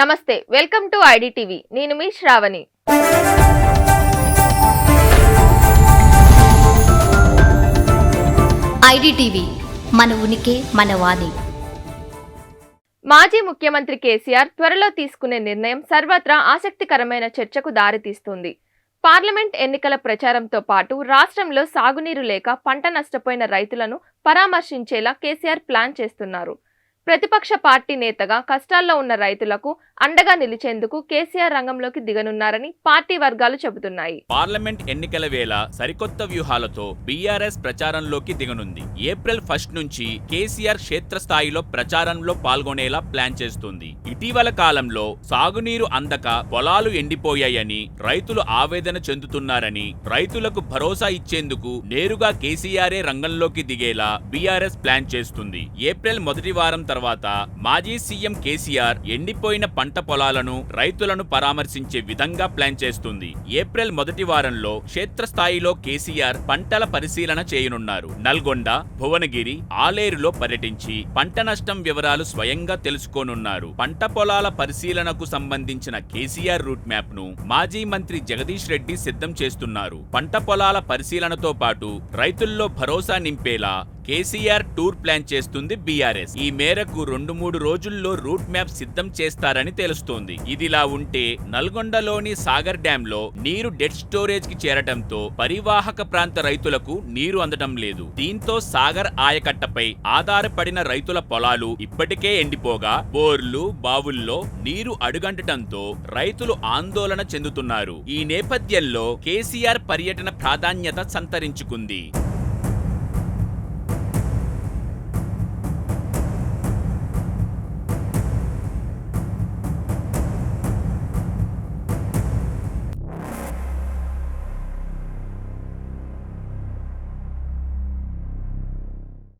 నమస్తే welcome to IDTV. నేను మీ Shravani. IDTV మన ఉనికి మన వాణి. మాజీ ముఖ్యమంత్రి కేసీఆర్ త్వరలో తీసుకునే నిర్ణయం సర్వత్రా ఆసక్తికరమైన చర్చకు దారితీస్తుంది. పార్లమెంట్ ఎన్నికల ప్రచారంతో పాటు రాష్ట్రంలో సాగునీరు లేక పంట నష్టపోయిన రైతులను పరామర్శించేలా కేసీఆర్ ప్లాన్ చేస్తున్నారు. ప్రతిపక్ష పార్టీ నేతగా కష్టాల్లో ఉన్న రైతులకు అండగా నిలిచేందుకు కేసీఆర్ రంగంలోకి దిగనున్నారని పార్టీ వర్గాలు చెబుతున్నాయి. పార్లమెంట్ ఎన్నికల వేళ సరికొత్త వ్యూహాలతో బీఆర్ఎస్ ప్రచారంలోకి దిగనుంది. ఏప్రిల్ ఫస్ట్ నుంచి కేసీఆర్ క్షేత్రస్థాయిలో ప్రచారంలో పాల్గొనేలా ప్లాన్ చేస్తుంది. ఇటీవల కాలంలో సాగునీరు అందక పొలాలు ఎండిపోయాయని రైతులు ఆవేదన చెందుతున్నారని రైతులకు భరోసా ఇచ్చేందుకు నేరుగా కేసీఆర్ఏ రంగంలోకి దిగేలా బీఆర్ఎస్ ప్లాన్ చేస్తుంది. ఏప్రిల్ మొదటి వారం తర్వాత తర్వాత మాజీ సీఎం కేసీఆర్ ఎండిపోయిన పంట పొలాలను రైతులను పరామర్శించే విధంగా ప్లాన్ చేస్తుంది. ఏప్రిల్ మొదటి వారంలో క్షేత్రస్థాయిలో కేసీఆర్ పంటల పరిశీలన చేయనున్నారు. నల్గొండ భువనగిరి ఆలేరులో పర్యటించి పంట నష్టం వివరాలు స్వయంగా తెలుసుకోనున్నారు. పంట పొలాల పరిశీలనకు సంబంధించిన కేసీఆర్ రూట్ మ్యాప్ను మాజీ మంత్రి జగదీష్ రెడ్డి సిద్ధం చేస్తున్నారు. పంట పొలాల పరిశీలనతో పాటు రైతుల్లో భరోసా నింపేలా కేసీఆర్ టూర్ ప్లాన్ చేస్తుంది బీఆర్ఎస్. ఈ మేరకు రెండు మూడు రోజుల్లో రూట్ మ్యాప్ సిద్ధం చేస్తారని తెలుస్తోంది. ఇదిలా ఉంటే నల్గొండలోని సాగర్ డ్యామ్లో నీరు డెడ్ స్టోరేజ్కి చేరటంతో పరివాహక ప్రాంత రైతులకు నీరు అందడం లేదు. దీంతో సాగర్ ఆయకట్టపై ఆధారపడిన రైతుల పొలాలు ఇప్పటికే ఎండిపోగా బోర్లు బావుల్లో నీరు అడుగంటటంతో రైతులు ఆందోళన చెందుతున్నారు. ఈ నేపథ్యంలో కేసీఆర్ పర్యటన ప్రాధాన్యత సంతరించుకుంది.